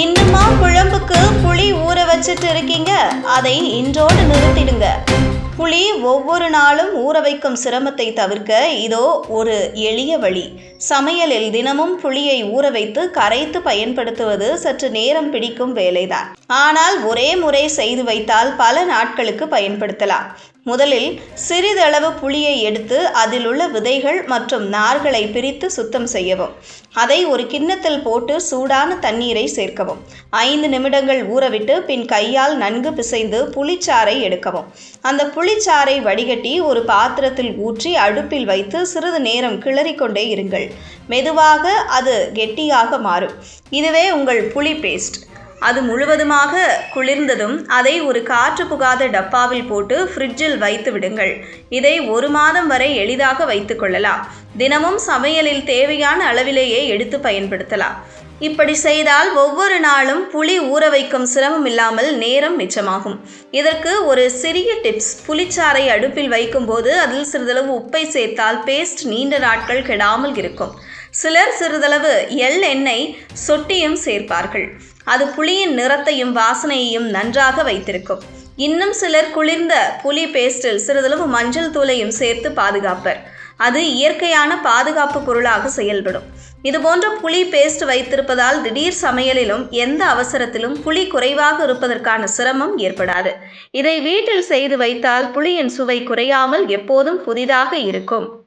இன்னுமா குழம்புக்கு புளி ஊற வச்சுட்டு இருக்கீங்க அதை இன்றோடு நிறுத்திடுங்க. புளி ஒவ்வொரு நாளும் ஊற வைக்கும் சிரமத்தை தவிர்க்க இதோ ஒரு எளிய வழி. சமையலில் தினமும் புளியை ஊற வைத்து கரைத்து பயன்படுத்துவது சற்று நேரம் பிடிக்கும் வேலைதான். ஆனால் ஒரே முறை செய்து வைத்தால் பல நாட்களுக்கு பயன்படுத்தலாம். முதலில் சிறிதளவு புளியை எடுத்து அதில் உள்ள விதைகள் மற்றும் நார்களை பிரித்து சுத்தம் செய்யவும். அதை ஒரு கிண்ணத்தில் போட்டு சூடான தண்ணீரை சேர்க்கவும். ஐந்து நிமிடங்கள் ஊறவிட்டு பின் கையால் நன்கு பிசைந்து புளிச்சாறை எடுக்கவும். அந்த புளிச்சாறை வடிகட்டி ஒரு பாத்திரத்தில் ஊற்றி அடுப்பில் வைத்து சிறிது நேரம் கிளறிக்கொண்டே இருங்கள். மெதுவாக அது கெட்டியாக மாறும். இதுவே உங்கள் புளி பேஸ்ட் அது முழுவதுமாக குளிர்ந்ததும் அதை ஒரு காற்று புகாத டப்பாவில் போட்டு ஃப்ரிட்ஜில் வைத்து விடுங்கள். இதை ஒரு மாதம் வரை எளிதாக வைத்து கொள்ளலாம். தினமும் சமையலில் தேவையான அளவிலேயே எடுத்து பயன்படுத்தலாம். இப்படி செய்தால் ஒவ்வொரு நாளும் புளி ஊற வைக்கும் சிரமம் இல்லாமல் நேரம் மிச்சமாகும். இதற்கு ஒரு சிறிய டிப்ஸ் புளிச்சாறை அடுப்பில் வைக்கும்போது அதில் சிறிதளவு உப்பை சேர்த்தால் பேஸ்ட் நீண்ட நாட்கள் கெடாமல் இருக்கும். சிலர் சிறிதளவு எள் எண்ணெய் சொட்டியும் சேர்ப்பார்கள். அது புளியின் நிறத்தையும் வாசனையையும் நன்றாக வைத்திருக்கும். இன்னும் சிலர் குளிர்ந்த புளி பேஸ்டில் சிறிதளவு மஞ்சள் தூளையும் சேர்த்து பாதுகாப்பர். அது இயற்கையான பாதுகாப்பு பொருளாக செயல்படும். இதுபோன்ற புளி பேஸ்ட் வைத்திருப்பதால் திடீர் சமையலிலும் எந்த அவசரத்திலும் புளி குறைவாக இருப்பதற்கான சிரமம் ஏற்படாது. இதை வீட்டில் செய்து வைத்தால் புளியின் சுவை குறையாமல் எப்போதும் புதிதாக இருக்கும்.